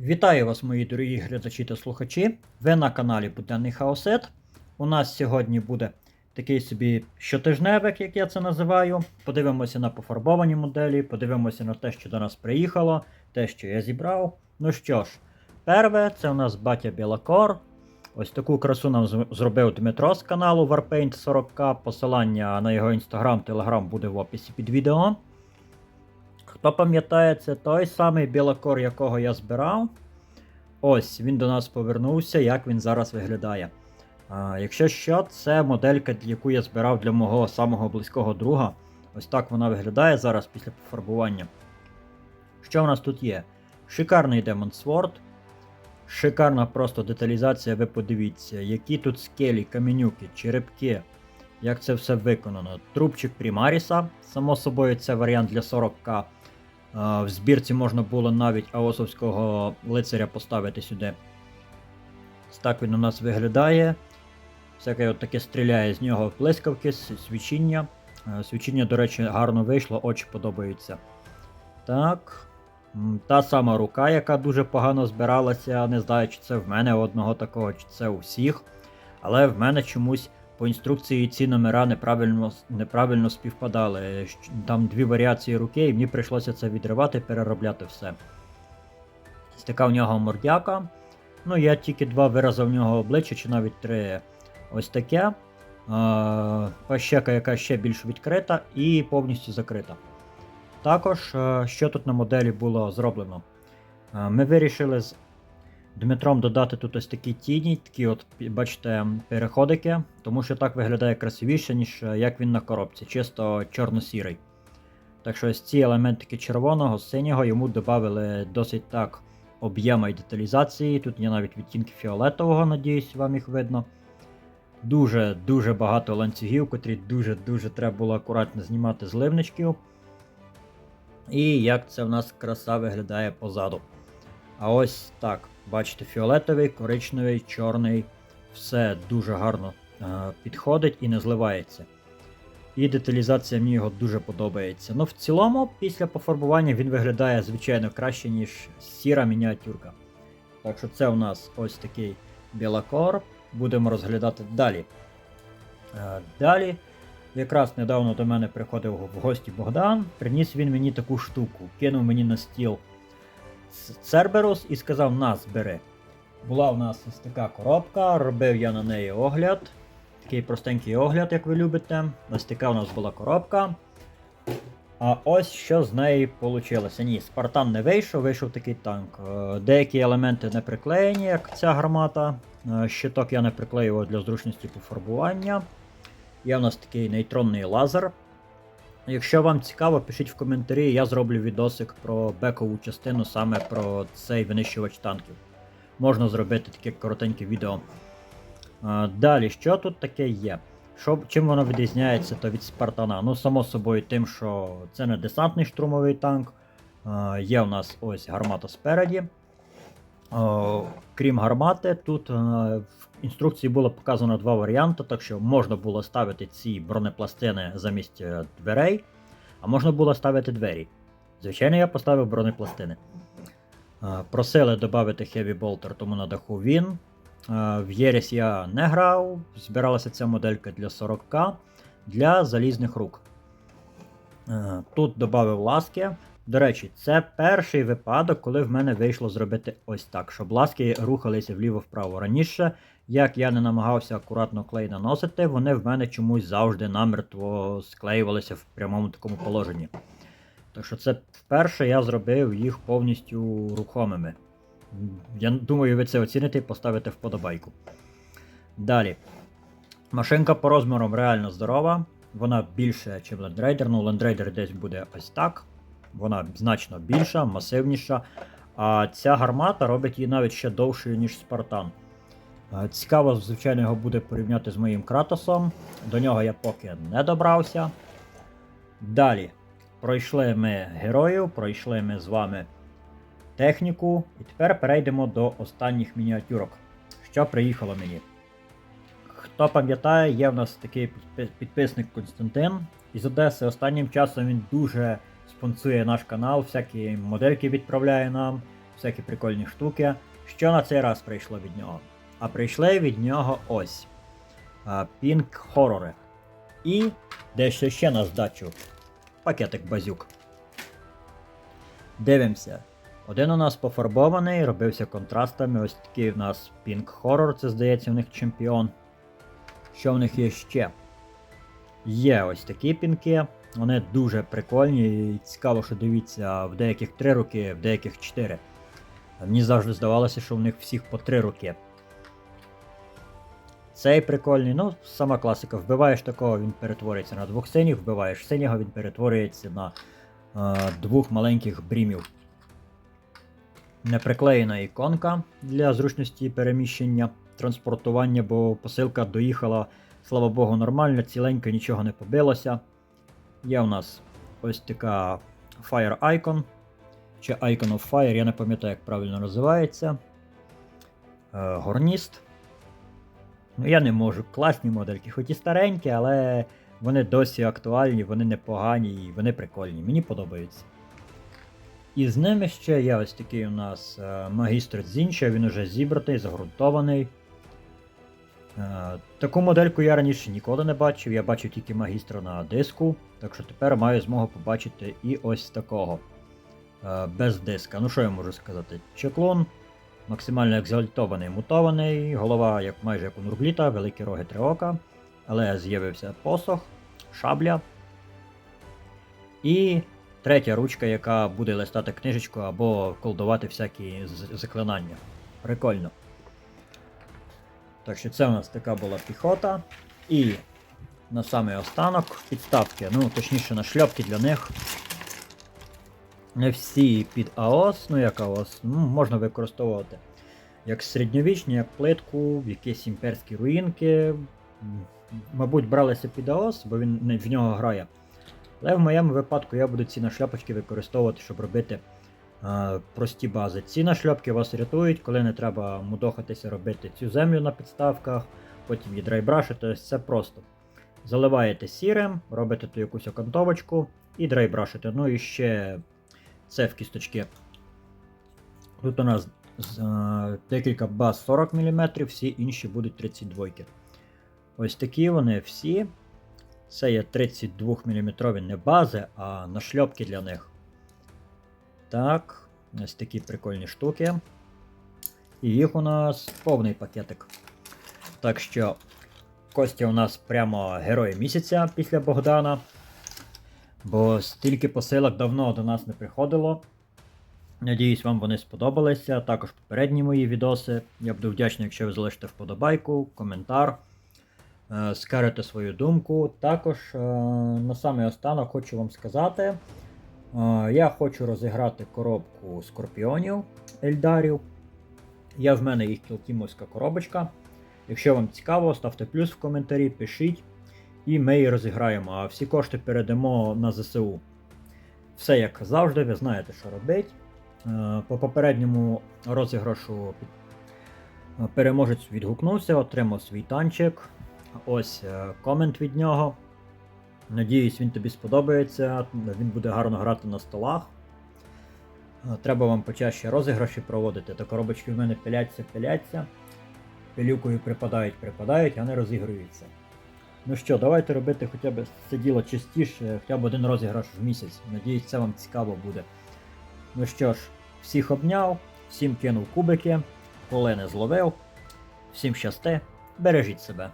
Вітаю вас, мої дорогі глядачі та слухачі. Ви на каналі Буденний Хаосет. У нас сьогодні буде такий собі щотижневик, як я це називаю. Подивимося на пофарбовані моделі, подивимося на те, що до нас приїхало, те, що я зібрав. Ну що ж, перше, це у нас батя Білакор. Ось таку красу нам зробив Дмитро з каналу Warpaint 40K. Посилання на його інстаграм, телеграм буде в описі під відео. Хто пам'ятає, це той самий білокор, якого я збирав. Ось він до нас повернувся, як він зараз виглядає. А, якщо що, це моделька, яку я збирав для мого самого близького друга. Ось так вона виглядає зараз після пофарбування. Що в нас тут є? Шикарний Demon Sword. Шикарна просто деталізація, ви подивіться, які тут скелі, каменюки, черепки, як це все виконано. Трубчик Примаріса, само собою, це варіант для 40к. В збірці можна було навіть аосовського лицаря поставити сюди. Так він у нас виглядає. Всяке от таке стріляє з нього блискавки, с- свічіння. Свічіння, до речі, гарно вийшло, очі подобаються. Так. Та сама рука, яка дуже погано збиралася. Не знаю, чи це в мене одного такого, чи це у всіх. Але в мене чомусь по інструкції ці номера неправильно, неправильно співпадали. Там дві варіації руки, і мені прийшлося це відривати, переробляти все. Ось така в нього мордяка. Ну, я тільки два вирази в нього обличчя, чи навіть три. Ось таке. Пащека, яка ще більш відкрита і повністю закрита. Також, що тут на моделі було зроблено? Ми вирішили з Дмитром додати тут ось такі тіні, такі от, бачите, переходики, тому що так виглядає красивіше, ніж е, як він на коробці, чисто чорно-сірий. Так що ось ці елементики червоного, синього йому додали досить так об'єма і деталізації. Тут є навіть відтінки фіолетового, надіюсь, вам їх видно. Дуже-дуже багато ланцюгів, котрі дуже-дуже треба було акуратно знімати з ливничків. І як це в нас краса виглядає позаду. А ось так. Бачите, фіолетовий, коричневий, чорний. Все дуже гарно е, підходить і не зливається. І деталізація мені його дуже подобається. Ну, в цілому, після пофарбування він виглядає, звичайно, краще, ніж сіра мініатюрка. Так що це у нас ось такий білакор. Будемо розглядати далі. Е, Далі, якраз недавно до мене приходив в гості Богдан, приніс він мені таку штуку, кинув мені на стіл Церберус і сказав: нас бери. Була в нас ось така коробка, робив я на неї огляд. Такий простенький огляд, як ви любите. Ось така у нас була коробка. А ось що з неї вийшло. Ні, Спартан не вийшов, вийшов такий танк. Е, Деякі елементи не приклеєні, як ця гармата. Е, Щиток я не приклеював для зручності пофарбування. Є у нас такий нейтронний лазер. Якщо вам цікаво, пишіть в коментарі, я зроблю відосик про бекову частину, саме про цей винищувач танків. Можна зробити таке коротеньке відео. Далі, що тут таке є? Що, чим воно відрізняється то від Спартана? Ну, само собою, тим, що це не десантний штурмовий танк. Є у нас ось гармата спереді. О, крім гармати, тут е, в інструкції було показано два варіанти, так що можна було ставити ці бронепластини замість е, дверей, а можна було ставити двері. Звичайно, я поставив бронепластини. Е, Просили додати Heavy Bolter, тому на даху він. Е, В Єріс я не грав, збиралася ця моделька для 40к для залізних рук. Е, Тут додав ласки. До речі, це перший випадок, коли в мене вийшло зробити ось так, щоб ласки рухалися вліво-вправо. Раніше, як я не намагався акуратно клей наносити, вони в мене чомусь завжди намертво склеювалися в прямому такому положенні. Так що це вперше я зробив їх повністю рухомими. Я думаю, ви це оціните і поставите вподобайку. Далі. Машинка по розмірам реально здорова. Вона більше, ніж Landraider. Ну, Landraider десь буде ось так. Вона значно більша, масивніша. А ця гармата робить її навіть ще довшою, ніж Спартан. Е, Цікаво, звичайно, його буде порівняти з моїм Кратосом. До нього я поки не добрався. Далі. Пройшли ми героїв, пройшли ми з вами техніку. І тепер перейдемо до останніх мініатюрок. Що приїхало мені? Хто пам'ятає, є в нас такий підписник Константин із Одеси. Останнім часом він дуже спонсує наш канал, всякі модельки відправляє нам. всякі прикольні штуки. Що на цей раз прийшло від нього? А прийшли від нього ось. Пінк хорори. І дещо ще на здачу. Пакетик базюк. Дивимося. Один у нас пофарбований, робився контрастами. Ось такий у нас Pink Horror, це здається у них чемпіон. Що в них є ще? Є ось такі пінки. Вони дуже прикольні і цікаво, що дивіться, в деяких 3 роки, в деяких 4. Мені завжди здавалося, що в них всіх по 3 роки. Цей прикольний, ну, сама класика. Вбиваєш такого, він перетворюється на двох синіх, вбиваєш синього, він перетворюється на е, двох маленьких брімів. Неприклеєна іконка для зручності переміщення, транспортування, бо посилка доїхала, слава Богу, нормально, ціленько, нічого не побилося. Є у нас ось така Fire Icon, чи Icon of Fire, я не пам'ятаю, як правильно називається. Е, Горніст. Ну, я не можу. Класні модельки, хоч і старенькі, але вони досі актуальні, вони непогані і вони прикольні. Мені подобаються. І з ними ще є ось такий у нас е, магістр Зінча, він уже зібратий, загрунтований. Е, таку модельку я раніше ніколи не бачив, я бачив тільки магістра на диску, так що тепер маю змогу побачити і ось такого. Е, без диска. Ну що я можу сказати? Чеклон, максимально екзальтований, мутований, голова як майже як у Нургліта, великі роги три ока, але з'явився посох, шабля. І третя ручка, яка буде листати книжечку або колдувати всякі заклинання. Прикольно. Так що це у нас така була піхота. І на самий останок підставки, ну точніше на шльопки для них. Не всі під АОС, ну як АОС, ну, можна використовувати як середньовічні, як плитку, якісь імперські руїнки. Мабуть, бралися під АОС, бо він в нього грає. Але в моєму випадку я буду ці нашльопочки використовувати, щоб робити прості бази. Ці нашльопки вас рятують, коли не треба мудохатися робити цю землю на підставках, потім її драйбрашити, тобто це просто. Заливаєте сірим, робите ту якусь окантовочку і драйбрашите. Ну і ще це в кісточки. Тут у нас е, декілька баз 40 мм, всі інші будуть 32. Ось такі вони всі. Це є 32 мм не бази, а нашльопки для них. Так, ось такі прикольні штуки. І їх у нас повний пакетик. Так що Костя у нас прямо герой місяця після Богдана. Бо стільки посилок давно до нас не приходило. Надіюсь, вам вони сподобалися. Також попередні мої відоси. Я буду вдячний, якщо ви залишите вподобайку, коментар, е, скажете свою думку. Також е, на самий останок хочу вам сказати. Я хочу розіграти коробку скорпіонів Ельдарів. Є в мене їх кілкімовська коробочка. Якщо вам цікаво, ставте плюс в коментарі, пишіть, і ми її розіграємо. А всі кошти передамо на ЗСУ. Все як завжди, ви знаєте, що робити. Е, По попередньому розіграшу переможець відгукнувся, отримав свій танчик. Ось е, комент від нього. Надіюсь, він тобі сподобається. Він буде гарно грати на столах. Е, Треба вам почаще розіграші проводити. Та коробочки в мене пиляться, пиляться. Пилюкою припадають, припадають, а не розігруються. Ну що, давайте робити хоча б це діло частіше, хоча б один розіграш в місяць. Надіюсь, це вам цікаво буде. Ну що ж, всіх обняв, всім кинув кубики, коли зловив. Всім щасти, бережіть себе.